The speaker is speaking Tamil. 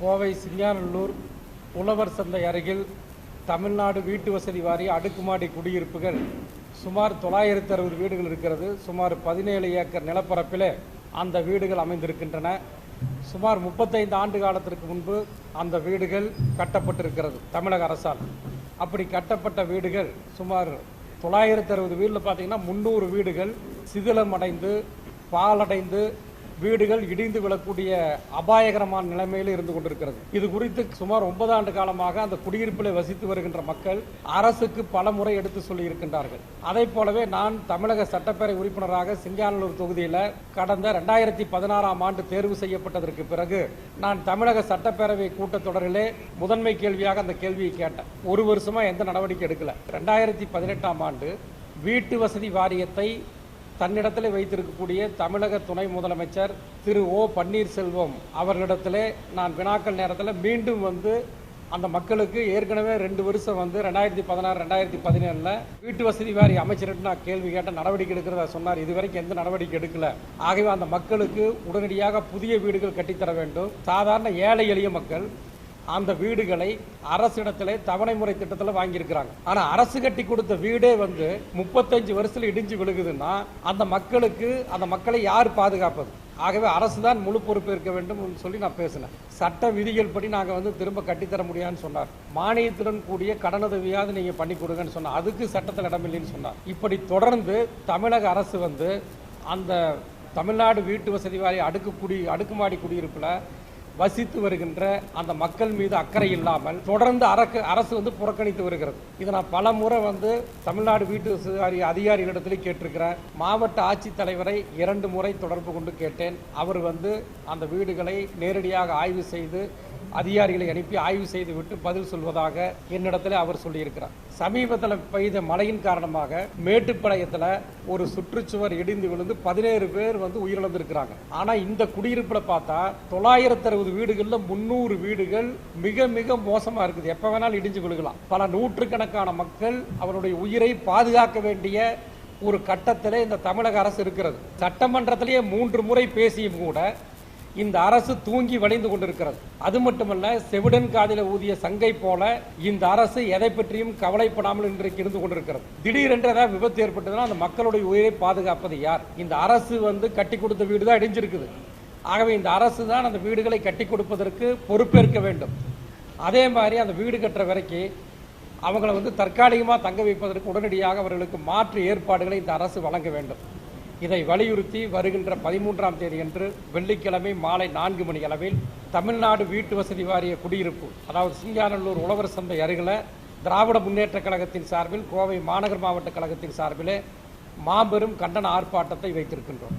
கோவை சிங்காநல்லூர் உழவர் சந்தை அருகில் தமிழ்நாடு வீட்டு வசதி வாரிய அடுக்குமாடி குடியிருப்புகள் சுமார் தொள்ளாயிரத்தி அறுபது வீடுகள் இருக்கிறது. சுமார் பதினேழு ஏக்கர் நிலப்பரப்பில் அந்த வீடுகள் அமைந்திருக்கின்றன. சுமார் முப்பத்தைந்து ஆண்டு காலத்திற்கு முன்பு அந்த வீடுகள் கட்டப்பட்டிருக்கிறது தமிழக அரசால். அப்படி கட்டப்பட்ட வீடுகள் சுமார் தொள்ளாயிரத்தி அறுபது வீட்டில் பார்த்தீங்கன்னா முந்நூறு வீடுகள் சிதிலம் அடைந்து பாலடைந்து வீடுகள் இடிந்து விழக்கூடிய அபாயகரமான நிலைமையில் இருந்து கொண்டிருக்கிறது. இது குறித்து சுமார் ஒன்பது ஆண்டு காலமாக அந்த குடியிருப்பில் வசித்து வருகின்ற மக்கள் அரசுக்கு பல முறை எடுத்து சொல்லி இருக்கின்றார்கள். அதே போலவே நான் தமிழக சட்டப்பேரவை உறுப்பினராக சிங்கானலூர் தொகுதியில் கடந்த ரெண்டாயிரத்தி பதினாறாம் ஆண்டு தேர்வு செய்யப்பட்டதற்கு பிறகு நான் தமிழக சட்டப்பேரவை கூட்டத்தொடரிலே முதன்மை கேள்வியாக அந்த கேள்வியை கேட்டேன். ஒரு வருஷமா எந்த நடவடிக்கை எடுக்கல. ரெண்டாயிரத்தி பதினெட்டாம் ஆண்டு வீட்டு வசதி வாரியத்தை தன்னிடத்தில் வைத்திருக்கக்கூடிய தமிழக துணை முதலமைச்சர் திரு ஓ பன்னீர்செல்வம் அவர்களிடத்திலே நான் வினாக்கள் நேரத்தில் மீண்டும் வந்து அந்த மக்களுக்கு ஏற்கனவே ரெண்டு வருஷம் வந்து ரெண்டாயிரத்தி பதினாறு ரெண்டாயிரத்தி பதினேழில் வீட்டு வசதி வாரி அமைச்சர்கிட்ட நான் கேள்வி கேட்ட நடவடிக்கை எடுக்கிறதா சொன்னார். இதுவரைக்கும் எந்த நடவடிக்கை எடுக்கல. ஆகவே அந்த மக்களுக்கு உடனடியாக புதிய வீடுகள் கட்டித்தர வேண்டும். சாதாரண ஏழை எளிய மக்கள் அந்த வீடுகளை அரசிடத்திலே தவணை முறை திட்டத்தில் வாங்கியிருக்கிறாங்க. ஆனா அரசு கட்டி கொடுத்த வீடே வந்து முப்பத்தஞ்சு வருஷத்துல இடிஞ்சு விழுகுதுன்னா அந்த மக்களுக்கு அந்த மக்களை யார் பாதுகாப்பது? ஆகவே அரசு தான் முழு பொறுப்பு இருக்க வேண்டும் சொல்லி நான் பேசினேன். சட்ட விதிகள் படி நாங்கள் வந்து திரும்ப கட்டித்தர முடியாதுன்னு சொன்னார். மானியத்துடன் கூடிய கடனுதவியாவது நீங்க பண்ணி கொடுங்கன்னு சொன்னார். அதுக்கு சட்டத்தில் இடமில்லைன்னு சொன்னார். இப்படி தொடர்ந்து தமிழக அரசு வந்து அந்த தமிழ்நாடு வீட்டு வசதி வாரிய அடுக்கு குடி அடுக்குமாடி குடியிருப்பில் வசித்து வருகின்ற அந்த மக்கள் மீது அக்கறை இல்லாமல் தொடர்ந்து அரசு அரசு வந்து புறக்கணித்து வருகிறது. இதை நான் பல முறை வந்து தமிழ்நாடு வீட்டு வசதி அதிகாரிகளிடத்தில் கேட்டிருக்கிறேன். மாவட்ட ஆட்சித்தலைவரை இரண்டு முறை தொடர்பு கொண்டு கேட்டேன். அவர் வந்து அந்த வீடுகளை நேரடியாக ஆய்வு செய்து அதிகாரிகளை அனுப்பி ஆய்வு செய்து விட்டு பதில் சொல்வதாக என்னிடத்தில் அவர் சொல்லியிருக்கிறார். சமீபத்தில் பெய்த மழையின் காரணமாக மேட்டுப்பாளையத்தில் ஒரு சுற்றுச்சுவர் இடிந்து விழுந்து பதினேழு பேர் வந்து உயிரிழந்திருக்கிறாங்க. ஆனால் இந்த குடியிருப்பில் பார்த்தா தொள்ளாயிரத்தி அறுபது வீடுகளில் முன்னூறு வீடுகள் மிக மிக மோசமாக இருக்குது. எப்போ வேணாலும் இடிஞ்சு விழுகலாம். பல நூற்றுக்கணக்கான மக்கள் அவருடைய உயிரை பாதுகாக்க வேண்டிய ஒரு கட்டத்தில் இந்த தமிழக அரசு இருக்கிறது. சட்டமன்றத்திலேயே மூன்று முறை பேசியும் கூட இந்த அரசு தூங்கி வளைந்து கொண்டிருக்கிறது. அது மட்டுமல்ல செவிடன் காதில ஊதிய சங்கை போல இந்த அரசு எதை பற்றியும் கவலைப்படாமல் இன்றைக்கு இருந்து கொண்டிருக்கிறது. திடீரென்று ஏதாவது விபத்து ஏற்பட்டதுன்னா அந்த மக்களுடைய உயிரை பாதுகாப்பது யார்? இந்த அரசு வந்து கட்டி கொடுத்த வீடு தான் இடிஞ்சிருக்குது. ஆகவே இந்த அரசு தான் அந்த வீடுகளை கட்டி கொடுப்பதற்கு பொறுப்பேற்க வேண்டும். அதே மாதிரி அந்த வீடு கட்டுற வரைக்கும் அவங்களை வந்து தற்காலிகமாக தங்க வைப்பதற்கு உடனடியாக அவர்களுக்கு மாற்று ஏற்பாடுகளை இந்த அரசு வழங்க வேண்டும். இதை வலியுறுத்தி வருகின்ற பதிமூன்றாம் தேதியன்று வெள்ளிக்கிழமை மாலை நான்கு மணி அளவில் தமிழ்நாடு வீட்டு வசதி வாரிய குடியிருப்பு அதாவது சிங்காநல்லூர் உழவர் சந்தை அருகில் திராவிட முன்னேற்ற கழகத்தின் சார்பில் கோவை மாநகர் மாவட்ட கழகத்தின் சார்பிலே மாபெரும் கண்டன ஆர்ப்பாட்டத்தை வைத்திருக்கின்றோம்.